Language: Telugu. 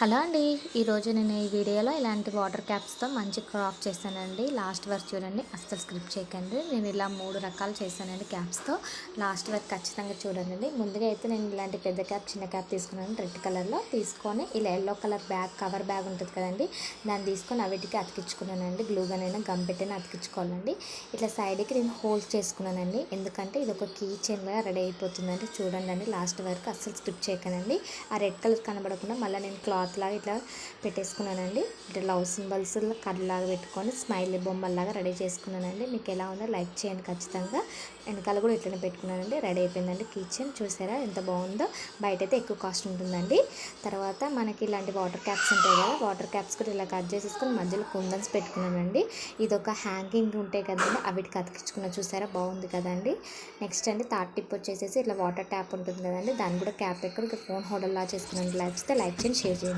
హలో అండి. ఈరోజు నేను ఈ వీడియోలో ఇలాంటి వాటర్ క్యాప్స్తో మంచి క్రాఫ్ట్ చేశానండి. లాస్ట్ వరకు చూడండి. అస్సలు స్క్రిప్ట్ చేయకండి. నేను ఇలా మూడు రకాలు చేశానండి క్యాప్స్తో. లాస్ట్ వరకు ఖచ్చితంగా చూడండి. ముందుగా అయితే నేను ఇలాంటి పెద్ద క్యాప్ చిన్న క్యాప్ తీసుకున్నాను. రెడ్ కలర్లో తీసుకొని ఇలా yellow colour bag cover bag ఉంటుంది కదండి. దాన్ని తీసుకొని అవిటికి అతికించుకున్నానండి. గ్లూగానైనా గమ్ పెట్టిన అతికించుకోవాలండి. ఇట్లా సైడ్కి నేను హోల్స్ చేసుకున్నానండి. ఎందుకంటే ఇది ఒక కీ చైన్గా రెడీ అయిపోతుందండి. చూడండి అండి. లాస్ట్ వరకు అస్సలు స్క్రిప్ట్ చేయకనండి ఆ రెడ్ కలర్ కనబడకుండా మళ్ళీ నేను క్లాత్ లాగా ఇట్లా పెట్టేసుకున్నానండి. ఇట్లా లవ్ సింబల్స్ కళ్ళలాగా పెట్టుకొని స్మైల్ బొమ్మల్లాగా రెడీ చేసుకున్నానండి. మీకు ఎలా ఉందో లైక్ చేయండి ఖచ్చితంగా. వెనకాల కూడా ఇట్లనే పెట్టుకున్నానండి. రెడీ అయిపోయిందండి కిచెన్. చూసారా ఎంత బాగుందో. బయట అయితే ఎక్కువ కాస్ట్ ఉంటుందండి. తర్వాత మనకి ఇలాంటి వాటర్ క్యాప్స్ ఉంటాయి కదా వాటర్ క్యాప్స్ కూడా ఇలా కట్ చేసేసుకొని మధ్యలో కుందన్స్ పెట్టుకున్నానండి. ఇది ఒక హ్యాంగింగ్ ఉంటాయి కదండి అవిటికి కతికించుకున్న చూసారా బాగుంది కదండి. నెక్స్ట్ అండి థర్డ్ టిప్ వచ్చేసేసి ఇట్లా వాటర్ ట్యాప్ ఉంటుంది కదండి దాన్ని కూడా క్యాప్ పెట్టుకొని ఫోన్ హోల్డర్లా చేసుకున్నాను. లైక్ చేస్తే లైక్ చేయండి షేర్ చేయండి.